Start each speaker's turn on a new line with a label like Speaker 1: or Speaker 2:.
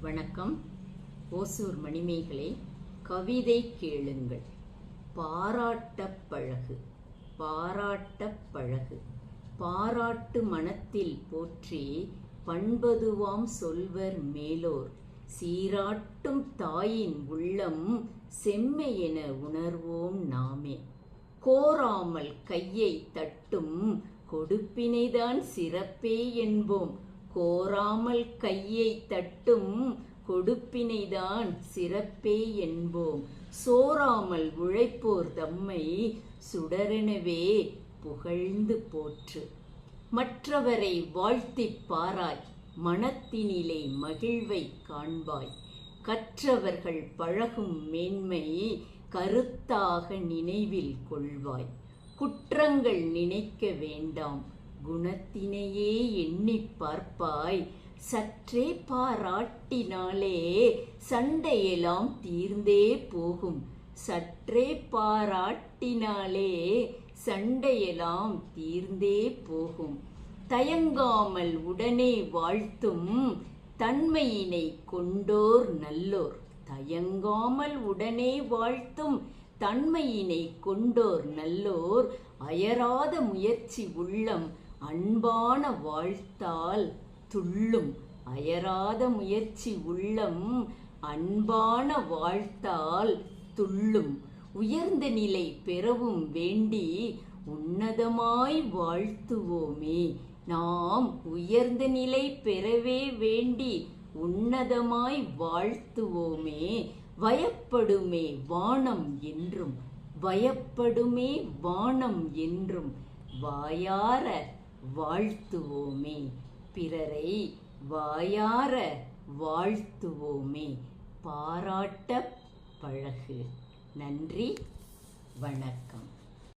Speaker 1: வணக்கம். ஓசூர் மணிமேகலை கவிதை கேளுங்கள். பாராட்டப் பழகு பாராட்டப் பழகு. பாராட்டு மனத்தில் போற்றி பண்பதுவாம் சொல்வர் மேலோர். சீராட்டும் தாயின் உள்ளம் செம்மையென உணர்வோம் நாமே. கோராமல் கையை தட்டும் கொடுப்பினைதான் சிறப்பே என்போம். கோராமல் கையை தட்டும் கொடுப்பினைதான் சிறப்பே என்போம். சோராமல் உழைப்போர் தம்மை சுடரெனவே புகழ்ந்து போற்று. மற்றவரை வாழ்த்திப் பாராய். மனத்தினிலே மகிழ்வை காண்பாய். கற்றவர்கள் பழகும் மேன்மை கருத்தாக நினைவில் கொள்வாய். குற்றங்கள் நினைக்க வேண்டாம். குணத்தினையே எண்ணிப் பார்ப்பாய். சற்றே பாராட்டினாலே சண்டையெல்லாம் தீர்ந்தே போகும். சற்றே பாராட்டினாலே சண்டையெல்லாம் தீர்ந்தே போகும். தயங்காமல் உடனே வாழ்த்தும் தன்மையினை கொண்டோர் நல்லோர். தயங்காமல் உடனே வாழ்த்தும் தன்மையினை கொண்டோர் நல்லோர். அயராத முயற்சி உள்ளம் அன்பான வாழ்த்தால் துள்ளும். அயராத முயற்சி உள்ளம் அன்பான வாழ்த்தால் துள்ளும். உயர்ந்த நிலை பெறவும் வேண்டி உன்னதமாய் வாழ்த்துவோமே. நாம் உயர்ந்த நிலை பெறவே வேண்டி உன்னதமாய் வாழ்த்துவோமே. வயப்படுமே வானம் என்றும் வயப்படுமே வானம் என்றும் வாயார வாழ்த்துவோமே. பிறரை வாயார வாழ்த்துவோமே. பாராட்ட பழகு. நன்றி. வணக்கம்.